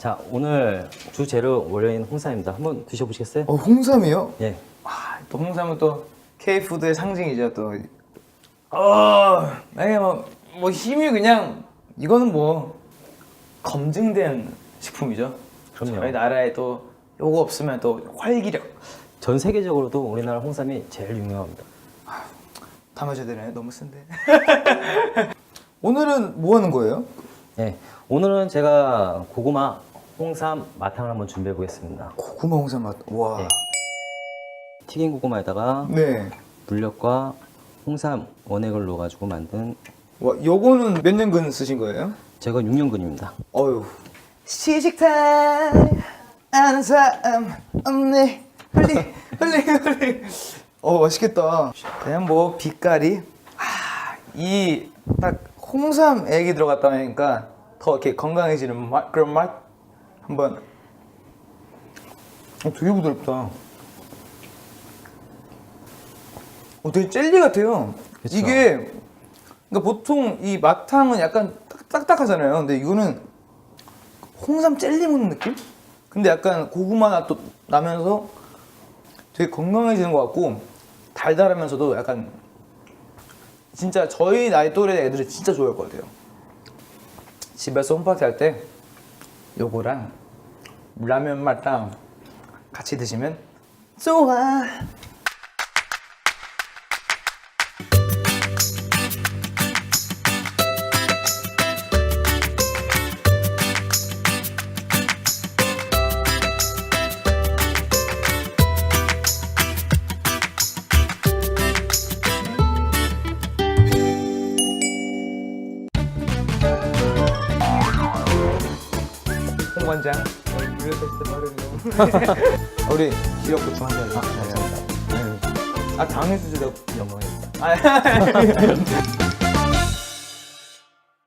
자, 오늘 주 재료 원료인 홍삼입니다. 한번 드셔보시겠어요? 어, 홍삼이요? 예. 아, 또 홍삼은 또 K푸드의 상징이죠, 또. 어, 아니, 뭐, 뭐 힘이 그냥, 이거는 뭐, 검증된 식품이죠. 그럼요. 저희 나라에 또, 요거 없으면 또 활기력. 전 세계적으로도 우리나라 홍삼이 제일 유명합니다. 다 마셔야 되나요? 너무 쓴데. 오늘은 뭐 하는 거예요? 예. 오늘은 제가 고구마 홍삼 마탕을 한번 준비해 보겠습니다. 고구마 홍삼 맛. 와. 네. 튀긴 고구마에다가 네. 물엿과 홍삼 원액을 넣어가지고 만든 와, 요거는 몇 년근 쓰신 거예요? 제가 6년근입니다. 어휴. 시식타임 아는 사람 없네. 흘리 흘리 흘리. 어 맛있겠다. 그냥 뭐 빛깔이 아, 이딱 홍삼 액이 들어갔다 하니까 더 이렇게 건강해지는 맛 그런 맛 한번. 어 되게 부드럽다. 어 되게 젤리 같아요. 그쵸. 이게 그러니까 보통 이 마탕은 약간 딱- 딱딱하잖아요. 근데 이거는 홍삼 젤리 먹는 느낌? 근데 약간 고구마 맛도 나면서 되게 건강해지는 것 같고 달달하면서도 약간 진짜 저희 나이 또래 애들이 진짜 좋아할 것 같아요. 집에서 홈파티 할때 요거랑 라면 맛랑 같이 드시면 좋아. 홍관장 무료 테스트 빠르네요. 우리 기억 보충 한잔 해주세요. 아 당해주세요. 영광입니다. 아,